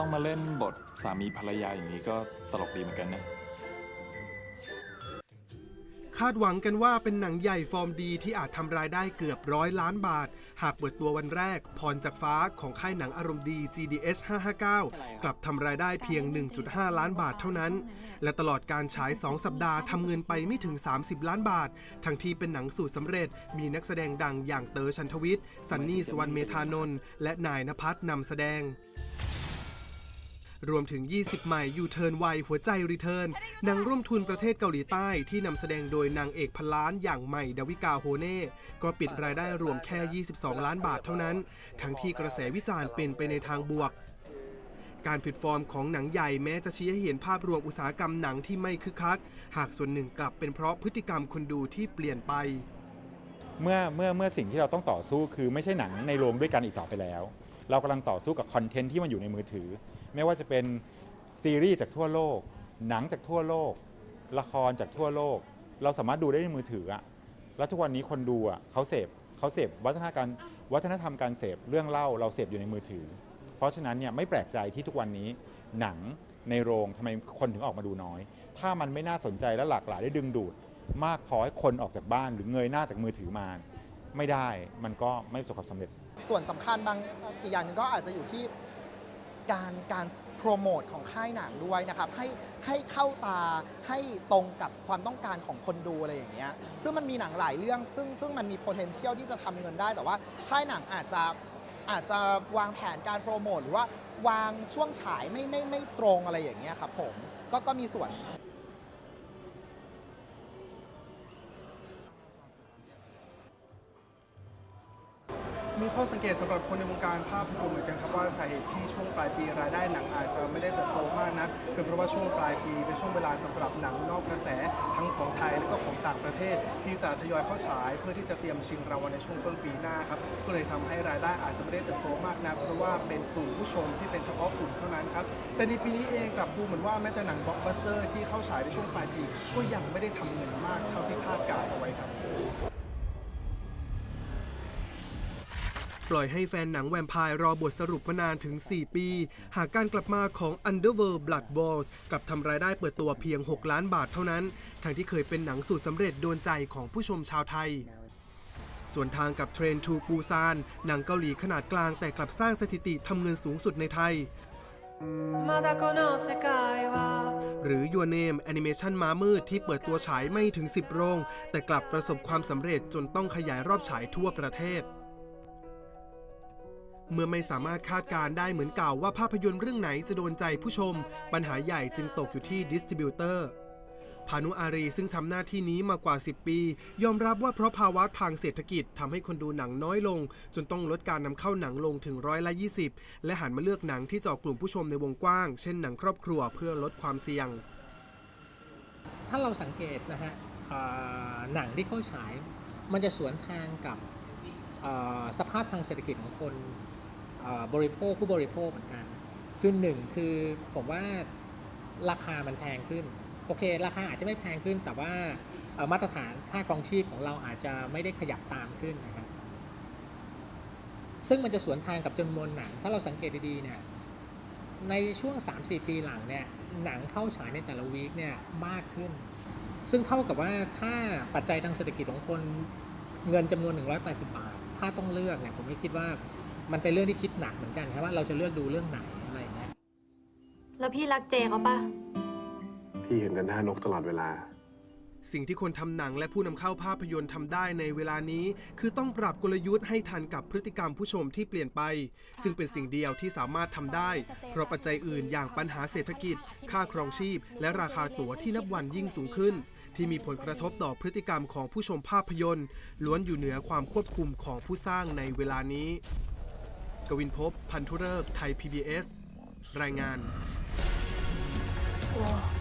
ต้องมาเล่นบทสามีภรรยาอย่างนี้ก็ตลกดีเหมือนกันนะ คาดหวังกันว่าเป็นหนังใหญ่ฟอร์มดีที่อาจทำรายได้เกือบร้อยล้านบาท หากเปิดตัววันแรก พรจากฟ้าของค่ายหนังอารมณ์ดี GDH 559 กลับทำรายได้เพียง 1.5 ล้านบาทเท่านั้น และตลอดการฉาย 2 สัปดาห์ทำเงินไปไม่ถึง 30 ล้านบาท ทั้งที่เป็นหนังสูตรสำเร็จ มีนักแสดงดังอย่างเต๋อชันทวิทย์ซันนี่สวรรณเมธานนท์และนายนภัสนำแสดง รวมถึง 20 ใหม่ยูเทิร์นวัยหัวใจรีเทิร์นหนังร่วมทุนประเทศเกาหลีใต้ที่นำแสดงโดยนางเอกพันล้านอย่างใหม่ดาวิกาโฮเน่ก็ปิดรายได้รวมแค่ 22 ล้านบาทเท่านั้น ทั้งที่กระแสวิจารณ์เป็นไปในทางบวกการผิดฟอร์มของหนังใหญ่แม้จะชี้ให้เห็นภาพรวมอุตสาหกรรมหนังที่ไม่คึกคัก หากส่วนหนึ่งกลับเป็นเพราะพฤติกรรมคนดูที่เปลี่ยนไป เมื่อเมื่อเมื่อสิ่งที่เราต้องต่อสู้คือไม่ใช่หนังในโรงด้วยกันอีกต่อไปแล้ว เรากำลังต่อสู้กับคอนเทนต์ที่มันอยู่ในมือถือ ไม่ว่าจะเป็นซีรีส์จากทั่วโลก หนังจากทั่วโลก ละครจากทั่วโลก เราสามารถดูได้ในมือถืออะแล้วทุกวันนี้คนดูอะเขาเสพเขาเสพวัฒนธรรมการวัฒนธรรมการเสพเรื่องเล่าเราเสพอยู่ในมือถือ เพราะฉะนั้นเนี่ยไม่แปลกใจที่ทุกวันนี้หนังในโรงทำไมคนถึงออกมาดูน้อย ถ้ามันไม่น่าสนใจและหลากหลายได้ดึงดูด มากพอให้คนออกจากบ้านหรือเงยหน้าจากมือถือมา ไม่ได้มันก็ไม่ประสบความสำเร็จ ส่วนสำคัญบางอีกอย่างหนึงก็อาจจะอยู่ที่การการโปรโมทของค่ายหนังด้วยนะครับให้ให้เข้าตาให้ตรงกับความต้องการของคนดูอะไรอย่างเงี้ยซึ่งมันมีหนังหลายเรื่อง ซึ่งซึ่งมันมี potential ที่จะทำเงินได้ แต่ว่าค่ายหนังอาจจะอาจจะวางแผนการโปรโมทหรือว่าวางช่วงฉายไม่ไม่ไม่ตรงอะไรอย่างเงี้ยครับผมก็ก็มีส่วน มีข้อสังเกตสำหรับคนในวงการภาพยนตร์เหมือนกันครับว่าสาเหตุที่ช่วงปลายปีรายได้หนังอาจจะไม่ได้เติบโตมากนักเป็นเพราะว่าช่วงปลายปีเป็นช่วงเวลาสำหรับหนังนอกกระแสทั้งของไทยและก็ของต่างประเทศ ที่จะทยอยเข้าฉาย เพื่อที่จะเตรียมชิงรางวัลในช่วงต้นปีหน้าครับก็เลยทำให้รายได้อาจจะไม่ได้เติบโตมากนักเพราะว่าเป็นกลุ่มผู้ชมที่เป็นเฉพาะกลุ่มเท่านั้นครับแต่ในปีนี้เองกลับดูเหมือนว่าแม้แต่หนังบล็อกบัสเตอร์ที่เข้าฉายในช่วงปลายปี ก็ยังไม่ได้ทำเงินมากเท่าที่คาดการเอาไว้ครับ ปล่อยให้แฟนหนังแวมพายรอบทสรุปมานานถึง 4 ปี หากการกลับมาของ Underworld Blood Balls กับทำรายได้เปิดตัวเพียง 6 ล้านบาทเท่านั้น ทั้งที่เคยเป็นหนังสูตรสำเร็จโดนใจของผู้ชมชาวไทยส่วนทางกับเทรนทูปูซาน หนังเกาหลีขนาดกลางแต่กลับสร้างสถิติทำเงินสูงสุดในไทย หรือ Your Name Animation มามืดที่เปิดตัวฉายไม่ถึง 10 โรง แต่กลับประสบความสำเร็จจนต้องขยายรอบฉายทั่วประเทศ เมื่อไม่สามารถคาดการได้เหมือนเก่าว่าภาพยนตร์เรื่องไหนจะโดนใจผู้ชม ปัญหาใหญ่จึงตกอยู่ที่ดิสติบิวเตอร์พานุอารีซึ่งทำหน้าที่นี้มากว่า 10 ปี ยอมรับว่าเพราะภาวะทางเศรษฐกิจทำให้คนดูหนังน้อยลง จนต้องลดการนำเข้าหนังลงถึงร้อยละ 20 และหันมาเลือกหนังที่เจาะกลุ่มผู้ชมในวงกว้าง เช่นหนังครอบครัวเพื่อลดความเสี่ยง ถ้าเราสังเกตนะฮะหนังที่เข้าฉาย มันจะสวนทางกับสภาพทางเศรษฐกิจของคน บริโภคผู้บริโภคเหมือนกัน คือหนึ่งคือผมว่าราคามันแพงขึ้น โอเค ราคาอาจจะไม่แพงขึ้น แต่ว่ามาตรฐานค่าครองชีพของเราอาจจะไม่ได้ขยับตามขึ้นนะครับซึ่งมันจะสวนทางกับจำนวนหนัง ถ้าเราสังเกตดีๆเนี่ยในช่วง 3-4 ปีหลังเนี่ยหนังเข้าฉายในแต่ละวีคเนี่ยมากขึ้น ซึ่งเท่ากับว่าถ้าปัจจัยทางเศรษฐกิจของคนเงินจำนวน 180 บาท ถ้าต้องเลือกเนี่ยผมคิดว่า มันเป็นเรื่องที่คิดหนักเหมือนกันครับว่าเราจะเลือกดูเรื่องไหนอะไรอย่างเงี้ยแล้วพี่รักเจเขาปะพี่เห็นแต่หน้านกตลอดเวลา สิ่งที่คนทำหนังและผู้นำเข้าภาพยนตร์ทำได้ในเวลานี้ คือต้องปรับกลยุทธ์ให้ทันกับพฤติกรรมผู้ชมที่เปลี่ยนไป ซึ่งเป็นสิ่งเดียวที่สามารถทำได้ เพราะปัจจัยอื่นอย่างปัญหาเศรษฐกิจ ค่าครองชีพ และราคาตั๋วที่นับวันยิ่งสูงขึ้น ที่มีผลกระทบต่อพฤติกรรมของผู้ชมภาพยนตร์ ล้วนอยู่เหนือความควบคุมของผู้สร้างในเวลานี้ กวินพบพันธุเริกไทย PBS รายงาน Whoa.